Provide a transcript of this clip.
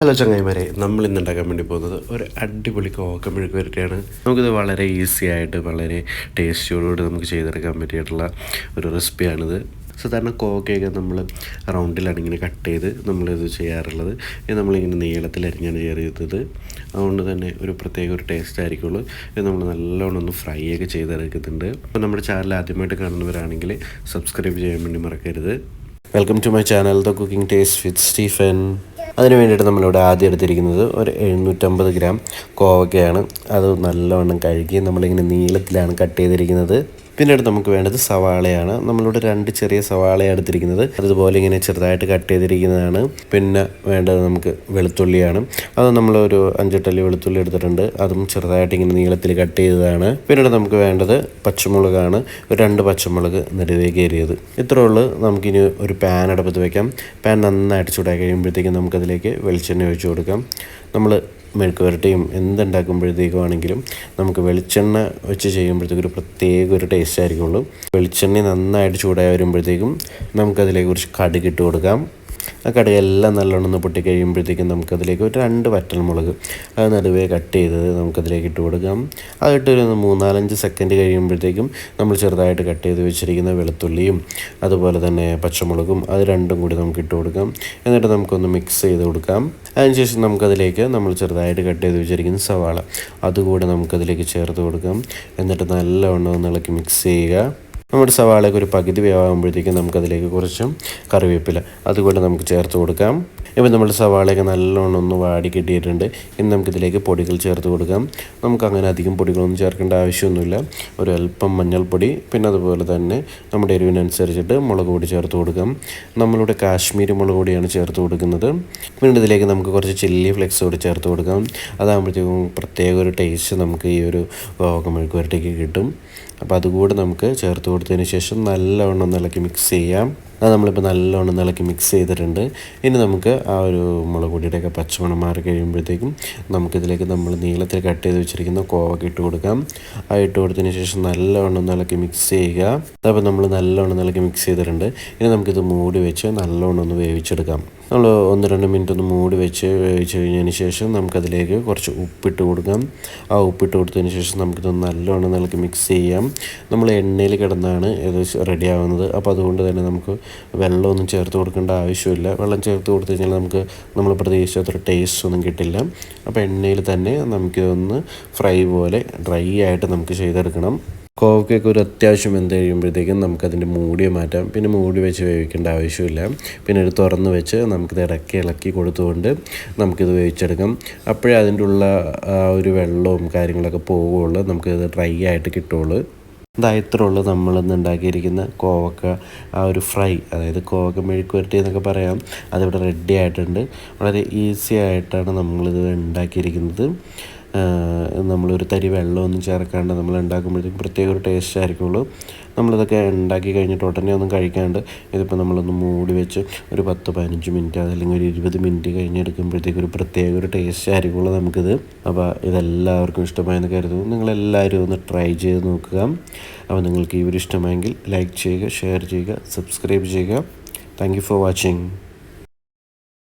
Hello ചങ്ങായിമാരെ നമ്മൾ ഇന്ന് ഉണ്ടാക്കാൻ വേണ്ടി പോകുന്നത് ഒരു അടിപൊളി കോക്ക മെഴുക്ക് വരട്ടിയാണ് നമുക്കിത് വളരെ ഈസി ആയിട്ട് വളരെ ടേസ്റ്റിയോടുകൂടി നമുക്ക് ചെയ്തെടുക്കാൻ പറ്റിയിട്ടുള്ള ഒരു റെസിപ്പിയാണിത്. സാധാരണ കോക്കയൊക്കെ നമ്മൾ റൗണ്ടിലാണ് ഇങ്ങനെ കട്ട് ചെയ്ത് നമ്മളിത് ചെയ്യാറുള്ളത്. ഇത് നമ്മളിങ്ങനെ നീളത്തിലരിഞ്ഞാണ് ചെയ്തത് അതുകൊണ്ട് തന്നെ ഒരു പ്രത്യേക ഒരു ടേസ്റ്റ് ആയിരിക്കുള്ളൂ. ഇത് നമ്മൾ നല്ലോണം ഒന്ന് ഫ്രൈ ഒക്കെ ചെയ്തെടുക്കുന്നുണ്ട്. അപ്പോൾ നമ്മുടെ ചാനൽ ആദ്യമായിട്ട് കാണുന്നവരാണെങ്കിൽ സബ്സ്ക്രൈബ് ചെയ്യാൻ വേണ്ടി മറക്കരുത്. Welcome to my channel the cooking taste with Stephen അതിന് വേണ്ടിയിട്ട് നമ്മളിവിടെ ആദ്യം എടുത്തിരിക്കുന്നത് ഒരു എഴുന്നൂറ്റമ്പത് ഗ്രാം കോവക്കയാണ് അത് നല്ലവണ്ണം കഴുകി നമ്മളിങ്ങനെ നീളത്തിലാണ് കട്ട് ചെയ്തിരിക്കുന്നത്. പിന്നീട് നമുക്ക് വേണ്ടത് സവാളയാണ്. നമ്മളിവിടെ രണ്ട് ചെറിയ സവാളയാണ് എടുത്തിരിക്കുന്നത്. അതുപോലെ ഇങ്ങനെ ചെറുതായിട്ട് കട്ട് ചെയ്തിരിക്കുന്നതാണ്. പിന്നെ വേണ്ടത് നമുക്ക് വെളുത്തുള്ളിയാണ്. അത് നമ്മളൊരു അഞ്ചെട്ടല്ലി വെളുത്തുള്ളി എടുത്തിട്ടുണ്ട്. അതും ചെറുതായിട്ട് ഇങ്ങനെ നീളത്തിൽ കട്ട് ചെയ്തതാണ്. പിന്നീട് നമുക്ക് വേണ്ടത് പച്ചമുളകാണ്. ഒരു രണ്ട് പച്ചമുളക് നെടുവേക്ക് ഏരിയത് ഇത്രേ ഉള്ളൂ. നമുക്കിനി ഒരു പാൻ അടുപ്പത്ത് വെക്കാം. പാൻ നന്നായിട്ട് ചൂടാക്കി കഴിയുമ്പോഴത്തേക്കും നമുക്കതിലേക്ക് വെളിച്ചെണ്ണ ഒഴിച്ചു കൊടുക്കാം. നമ്മൾ മെഴുക്ക് വരട്ടിയും എന്തുണ്ടാക്കുമ്പോഴത്തേക്കും ആണെങ്കിലും നമുക്ക് വെളിച്ചെണ്ണ വെച്ച് ചെയ്യുമ്പോഴത്തേക്കും ഒരു പ്രത്യേക ഒരു ടേസ്റ്റ് ആയിരിക്കുള്ളൂ. വെളിച്ചെണ്ണ നന്നായിട്ട് ചൂടായി വരുമ്പോഴത്തേക്കും നമുക്കതിലേക്ക് കുറച്ച് കടുകിട്ട് കൊടുക്കാം. ആ കടുകെല്ലാം നല്ലോണം ഒന്ന് പൊട്ടി കഴിയുമ്പോഴത്തേക്കും നമുക്കതിലേക്ക് ഒരു രണ്ട് വറ്റൽമുളക് അത് നടുവേ കട്ട് ചെയ്തത് നമുക്കതിലേക്ക് ഇട്ട് കൊടുക്കാം. അതിട്ട് ഒരു മൂന്നാലഞ്ച് സെക്കൻഡ് കഴിയുമ്പോഴത്തേക്കും നമ്മൾ ചെറുതായിട്ട് കട്ട് ചെയ്ത് വെച്ചിരിക്കുന്ന വെളുത്തുള്ളിയും അതുപോലെ തന്നെ പച്ചമുളകും അത് രണ്ടും കൂടി നമുക്ക് ഇട്ട് കൊടുക്കാം. എന്നിട്ട് നമുക്കൊന്ന് മിക്സ് ചെയ്ത് കൊടുക്കാം. അതിനുശേഷം നമുക്കതിലേക്ക് നമ്മൾ ചെറുതായിട്ട് കട്ട് ചെയ്ത് വെച്ചിരിക്കുന്ന സവാള അതുകൂടെ നമുക്കതിലേക്ക് ചേർത്ത് കൊടുക്കാം. എന്നിട്ട് നല്ലവണ്ണം ഒന്ന് ഇളക്കി മിക്സ് ചെയ്യുക. നമ്മുടെ സവാളയൊക്കെ ഒരു പകുതി വേവാകുമ്പോഴത്തേക്കും നമുക്കതിലേക്ക് കുറച്ചും കറിവേപ്പില അതുകൊണ്ട് നമുക്ക് ചേർത്ത് കൊടുക്കാം. ഇപ്പം നമ്മൾ സവാളയൊക്കെ നല്ലോണം ഒന്ന് വാടി കിട്ടിയിട്ടുണ്ട്. ഇനി നമുക്കിതിലേക്ക് പൊടികൾ ചേർത്ത് കൊടുക്കാം. നമുക്ക് അങ്ങനെ അധികം പൊടികളൊന്നും ചേർക്കേണ്ട ആവശ്യമൊന്നുമില്ല. ഒരു അല്പം മഞ്ഞൾപ്പൊടി പിന്നെ അതുപോലെ തന്നെ നമ്മുടെ എരിവിനനുസരിച്ചിട്ട് മുളക് പൊടി ചേർത്ത് കൊടുക്കാം. നമ്മളിവിടെ കാശ്മീരി മുളക് പൊടിയാണ് ചേർത്ത് കൊടുക്കുന്നത്. പിന്നെ ഇതിലേക്ക് നമുക്ക് കുറച്ച് ചില്ലി ഫ്ലെക്സ് കൂടി ചേർത്ത് കൊടുക്കാം. അതാകുമ്പോഴത്തേക്കും പ്രത്യേക ഒരു ടേസ്റ്റ് നമുക്ക് ഈ ഒരു മെഴുക്ക് വരട്ടേക്ക് കിട്ടും. അപ്പോൾ അതുകൂടെ നമുക്ക് ചേർത്ത് കൊടുത്തതിന് ശേഷം നല്ലവണ്ണം ഇളക്കി മിക്സ് ചെയ്യാം. അത് നമ്മളിപ്പോൾ നല്ലോണം ഇളക്കി മിക്സ് ചെയ്തിട്ടുണ്ട്. ഇനി നമുക്ക് ആ ഒരു മുളക് പൊടിയുടെയൊക്കെ പച്ചമണം മാറി കഴിയുമ്പോഴത്തേക്കും നമുക്കിതിലേക്ക് നമ്മൾ നീളത്തിൽ കട്ട് ചെയ്ത് വെച്ചിരിക്കുന്ന കോവക്ക ഇട്ട് കൊടുക്കാം. ആ ഇട്ട് കൊടുത്തതിന് ശേഷം നല്ലവണ്ണം ഇളക്കി മിക്സ് ചെയ്യുക. അപ്പോൾ നമ്മൾ നല്ലവണ്ണം ഇളക്കി മിക്സ് ചെയ്തിട്ടുണ്ട്. ഇനി നമുക്കിത് മൂടി വെച്ച് നല്ലവണ്ണം ഒന്ന് വേവിച്ചെടുക്കാം. നമ്മൾ ഒന്ന് രണ്ട് മിനിറ്റ് ഒന്ന് മൂടി വെച്ച് വേവിച്ച് കഴിഞ്ഞതിന് ശേഷം നമുക്കതിലേക്ക് കുറച്ച് ഉപ്പിട്ട് കൊടുക്കാം. ആ ഉപ്പിട്ട് കൊടുത്തതിന് ശേഷം നമുക്കിത് നല്ലവണ്ണം ഇളക്കി മിക്സ് ചെയ്യാം. നമ്മൾ എണ്ണയിൽ കിടന്നാണ് ഇത് റെഡി ആവുന്നത്. അപ്പോൾ അതുകൊണ്ട് തന്നെ നമുക്ക് വെള്ളമൊന്നും ചേർത്ത് കൊടുക്കേണ്ട ആവശ്യമില്ല. വെള്ളം ചേർത്ത് കൊടുത്തു കഴിഞ്ഞാൽ നമുക്ക് നമ്മൾ പ്രതീക്ഷിച്ച അത്ര ടേസ്റ്റ് ഒന്നും കിട്ടില്ല. അപ്പോൾ എണ്ണയിൽ തന്നെ നമുക്കിതൊന്ന് ഫ്രൈ പോലെ ഡ്രൈ ആയിട്ട് നമുക്ക് ചെയ്തെടുക്കണം. കോവയ്ക്കൊക്കെ ഒരു അത്യാവശ്യം എന്ത് കഴിയുമ്പോഴത്തേക്കും നമുക്കതിന്റെ മൂടി മാറ്റാം. പിന്നെ മൂടി വെച്ച് വേവിക്കേണ്ട ആവശ്യമില്ല. പിന്നെ ഒരു തുറന്ന് വെച്ച് നമുക്കിത് ഇടയ്ക്ക് ഇളക്കി കൊടുത്തുകൊണ്ട് നമുക്കിത് വേവിച്ചെടുക്കാം. അപ്പോഴേ അതിന്റെ ഉള്ള ആ ഒരു വെള്ളവും കാര്യങ്ങളൊക്കെ പോവുകയുള്ളൂ. നമുക്കിത് ഡ്രൈ ആയിട്ട് കിട്ടുള്ളൂ ഇതായത്രയുള്ളൂ നമ്മളിന്ന് ഉണ്ടാക്കിയിരിക്കുന്ന കോവക്ക ആ ഒരു ഫ്രൈ അതായത് കോവക്ക മെഴുക്ക് വരട്ടി എന്നൊക്കെ പറയാം അതിവിടെ റെഡി ആയിട്ടുണ്ട്. വളരെ ഈസി ആയിട്ടാണ് നമ്മളിത് ഉണ്ടാക്കിയിരിക്കുന്നത്. നമ്മളൊരു തരി വെള്ളമൊന്നും ചേർക്കാണ്ട് നമ്മൾ ഉണ്ടാക്കുമ്പോഴത്തേക്കും പ്രത്യേക ഒരു ടേസ്റ്റ് ആയിരിക്കുള്ളൂ. നമ്മളിതൊക്കെ ഉണ്ടാക്കി കഴിഞ്ഞിട്ട് ഉടനെ ഒന്നും കഴിക്കാണ്ട് ഇതിപ്പോൾ നമ്മളൊന്ന് മൂടി വെച്ച് ഒരു പത്ത് പതിനഞ്ച് മിനിറ്റ് അതല്ലെങ്കിൽ ഒരു ഇരുപത് മിനിറ്റ് കഴിഞ്ഞെടുക്കുമ്പോഴത്തേക്കും ഒരു പ്രത്യേക ഒരു ടേസ്റ്റ് ആയിരിക്കുള്ളൂ നമുക്കിത്. അപ്പോൾ ഇതെല്ലാവർക്കും ഇഷ്ടമായെന്ന് കരുതുന്നു. നിങ്ങളെല്ലാവരും ഒന്ന് ട്രൈ ചെയ്ത് നോക്കുക. അപ്പോൾ നിങ്ങൾക്ക് ഈ ഒരു ഇഷ്ടമായെങ്കിൽ ലൈക്ക് ചെയ്യുക ഷെയർ ചെയ്യുക സബ്സ്ക്രൈബ് ചെയ്യുക. Thank for watching